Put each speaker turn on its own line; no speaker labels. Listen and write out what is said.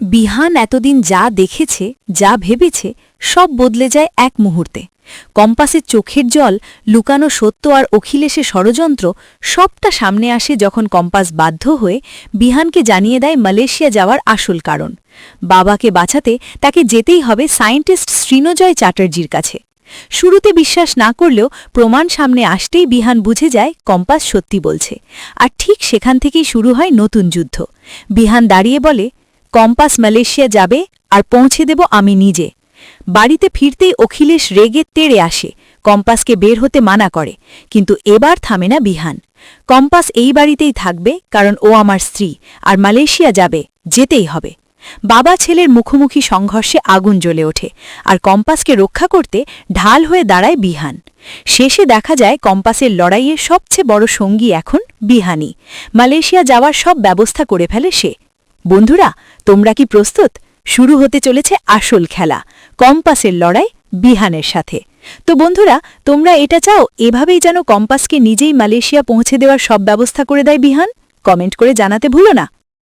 বিহান এতদিন যা দেখেছে, যা ভেবেছে, সব বদলে যায় এক মুহূর্তে। কম্পাসের চোখের জল, লুকানো সত্য আর অখিলেশের ষড়যন্ত্র, সবটা সামনে আসে যখন কম্পাস বাধ্য হয়ে বিহানকে জানিয়ে দেয় মালয়েশিয়া যাওয়ার আসল কারণ। বাবাকে বাঁচাতে তাকে যেতেই হবে সায়েন্টিস্ট শ্রীনজয় চ্যাটার্জির কাছে। শুরুতে বিশ্বাস না করলেও প্রমাণ সামনে আসতেই বিহান বুঝে যায় কম্পাস সত্যি বলছে। আর ঠিক সেখান থেকেই শুরু হয় নতুন যুদ্ধ। বিহান দাঁড়িয়ে বলে কম্পাস মালয়েশিয়া যাবে আর পৌঁছে দেব আমি নিজে। বাড়িতে ফিরতেই অখিলেশ রেগে তেড়ে আসে, কম্পাসকে বের হতে মানা করে, কিন্তু এবার থামে না বিহান। কম্পাস এই বাড়িতেই থাকবে, কারণ ও আমার স্ত্রী, আর মালয়েশিয়া যাবে, যেতেই হবে। বাবা ছেলের মুখোমুখি সংঘর্ষে আগুন জ্বলে ওঠে, আর কম্পাসকে রক্ষা করতে ঢাল হয়ে দাঁড়ায় বিহান। শেষে দেখা যায় কম্পাসের লড়াইয়ে সবচেয়ে বড় সঙ্গী এখন বিহানি মালয়েশিয়া যাওয়ার সব ব্যবস্থা করে ফেলে সে বন্ধুরা, তোমরা কি প্রস্তুত? শুরু হতে চলেছে আসল খেলা, কম্পাসের লড়াই বিহানের সাথে। তো বন্ধুরা, তোমরা এটা চাও, এভাবেই যেন কম্পাসকে নিজেই মালয়েশিয়া পৌঁছে দেওয়ার সব ব্যবস্থা করে দেয় বিহান? কমেন্ট করে জানাতে ভুলো না।